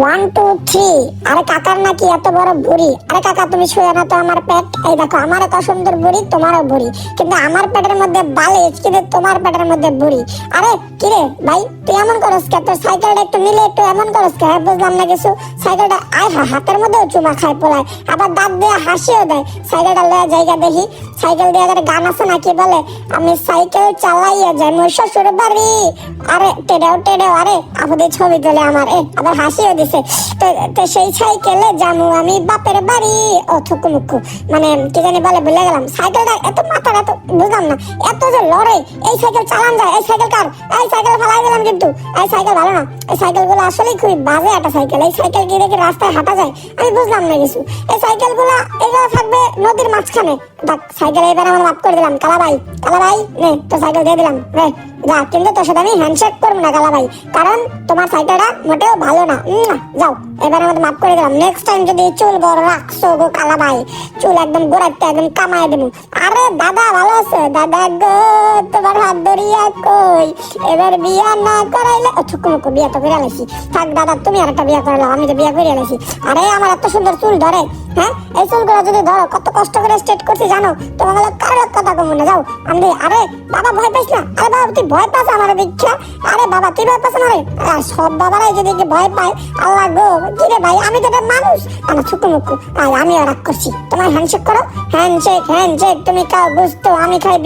One two three আরে কাকার নাকি এত বড় বুড়ি? আরে কাকা তুমি শুয়ে না তো আমার পেট? এই দেখো আমার এত সুন্দর বুড়ি তোমারও বুড়ি। কিন্তু আমার পেটের মধ্যে বালিশ কিন্তু তোমার পেটের মধ্যে বুড়ি। আরে কিরে ভাই তুই এমন করস কে? তোর সাইকেলটা একটু নিলে একটু এমন করস কে? হ্যাঁ, বুঝলাম না কিছু। সাইকেলটা আয় হা হাতের মধ্যেও চুমা খায় পোলায়। আবার দাঁত দিয়ে হাসিও দেয়। সাইকেলটা জায়গা দেখি। সাইকেল দিয়ে আবার গান আছে নাকি বলে? আমি সাইকেল চালাইয়া যাই মোর আরে টেডেও টেডেও আরে আপুদের ছবি তোলে আমার। এ আবার হাসিও দিছে। তো সেই সাইকেলে যামু আমি বাপের বাড়ি। ও থুকু মুকু মানে কি জানি বলে, ভুলে গেলাম। সাইকেলটা এত মাথার, এত বুঝলাম না। এত যে লড়ে, এই সাইকেল চালান যায়, এই সাইকেল কার? এই সাইকেল ফালাই দিলাম কিন্তু। এই সাইকেল ভালো না। এই সাইকেলগুলো আসলে খুবই বাজে একটা সাইকেল এই সাইকেল কি দেখে রাস্তায় হাঁটা যায়? আমি বুঝলাম না কিছু। এই সাইকেলগুলা এগুলো থাকবে নদীর মাঝখানে। দেখ সাইকেল এবার আমার মাফ করে দিলাম। কালা ভাই কালা ভাই নে তো সাইকেল দিয়ে দিলাম। রে যা কিন্তু তোর সাথে আমি হ্যান্ডশেক করব না কালা ভাই কারণ তোমার সাইকেলটা মোটেও ভালো না। যাও। এবার আমাদের মাফ করে দিলাম। নেক্সট টাইম যদি চুল বড় রাখছো গো কালা ভাই চুল একদম গোড়াতে একদম কামায় দেবো। আরে, দাদা ভালো আছে? দাদা গো, তোমার হাত ধরিয়া কই? এবার বিয়া না করাইলে ও মুকু বিয়া তো করে আলাইছি। থাক, দাদা, তুমি আর একটা বিয়া করালাম আমি তো বিয়া করে আলাইছি। আরে, আমার এত সুন্দর চুল ধরে হ্যাঁ? এই চুলগুলো যদি ধরো, কত কষ্ট করে স্ট্রেট করছি জানো? তোমার কারোর কথা কমু না। যাও, আমি আরে বাবা ভয় পাইস না? আরে বাবা, তুই ভয় পাস আমার দীক্ষা আরে বাবা তুই ভয় পাস না রে সব বাবারাই যদি ভয় পায়, আল্লাহ গো, কি রে ভাই, আমি তো মানুষ। আমার আর আমি রাগ করছি। তোমার হ্যান্ডশেক করো। হ্যান্ডশেক হ্যান্ডশেক তুমি খাও আমি খাই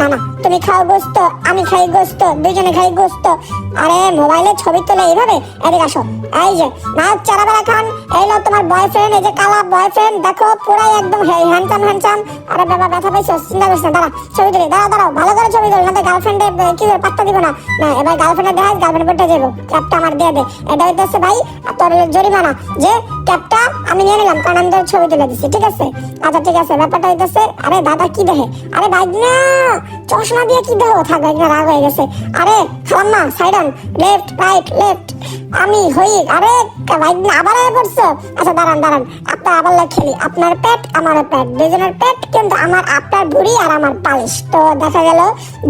না না, তুমি খাও আমি খাই দুজনে খাই আরে, মোবাইলে ছবি তোলে এইভাবে? আসো। এই যে না চারাবেলা খান। এই লো তোমার বয়ফ্রেন্ড এই যে কালা বয়ফ্রেন্ড দেখো, পুরাই একদম হ্যান্ডসাম হ্যান্ডসাম আরে বাবা, ব্যথা পাইছো, চিন্তা দাঁড়া, ছবি তুলি, দাঁড়াও দাঁড়াও, ভালো করে ছবি তুলি, না গার্লফ্রেন্ডে কি পাত্তা দিব না? এবার গার্লফ্রেন্ডে দেখা গার্লফ্রেন্ড বলতে যাব ক্যাবটা আমার দিয়ে দে। এটা হইতেছে ভাই তোর জরিমানা। যে ক্যাবটা আমি নিয়ে নিলাম, কারণ আমি তোর ছবি তুলে দিচ্ছি ঠিক আছে? আচ্ছা ঠিক আছে, ব্যাপারটা হইতেছে, আরে দাদা কি দেখে আরে ভাই, না, চশমা দিয়ে কি দেখো থাকবে রাগ হয়ে গেছে। আরে খালাম্মা সাইডন লেফট রাইট লেফট আমি হই আরে ভাই, আবার আয় পড়ছো? আচ্ছা দাঁড়ান দাঁড়ান। আপনার আবার খেলি আপনার পেট আমার পেট। দুজনের পেট কিন্তু আমার আপনার ভুড়ি আর আমার পালিশ। তো দেখা গেল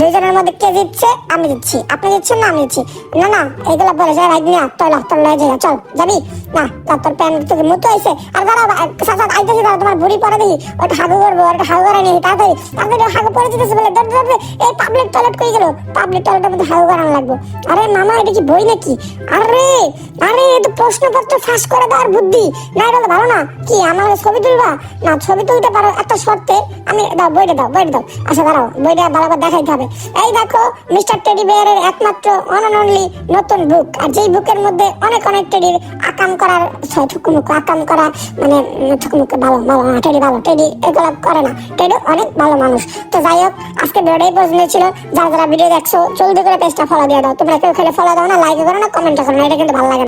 দুজনের মধ্যে কে জিতছে? আমি জিতছি। আপনি জিতছেন না, আমি জিতছি। না না এগুলো বলে যায় ভাই না তোর তোর লয়ে যাই, চল, যাবি? না তা তোর প্যান্ট থেকে মুতো হয়েছে। আর দাঁড়া সাথে আইতেছি দাঁড়া, তোমার ভুড়ি পরে দেখি। ওটা হাগু করব, ওটা হাগু করে নিই তাড়াতাড়ি তাড়াতাড়ি হাগু পরে যেতেছে বলে দৌড় দৌড়বে এই পাবলিক টয়লেট কই গেল? পাবলিক টয়লেটের মধ্যে হাগু করানো লাগবে। আরে মামা, এটা কি বই নাকি? আরে আরে এ তো প্রশ্নপত্র ফাঁস করে দেওয়ার বুদ্ধি। ভালো না। কি আমার ছবি তুলবা? না ছবি তুলতে পারো এত শর্তে। আমি দাও বইটা দাও বইটা দাও। আচ্ছা দাঁড়াও বইটা দেখাইতে হবে। এই দেখো মিস্টার টেডি বেয়ারের একমাত্র অন অনলি নতুন বুক। আর যেই বুকের মধ্যে অনেক অনেক টেডির আকাম করার আকাম করা মানে ভালো ভালো হ্যাঁ, টেডি ভালো টেডি এগুলো করে না। টেডি অনেক ভালো মানুষ। তো যাই হোক আজকে ভিডিওটাই পছন্দ ছিল যারা যারা ভিডিও দেখছ জলদি করে পেজটা ফলো দিয়ে দাও। তোমরা কেউ খেলে ফলো দাও না লাইক করো না কমেন্ট করো না এটা কিন্তু ভালো লাগে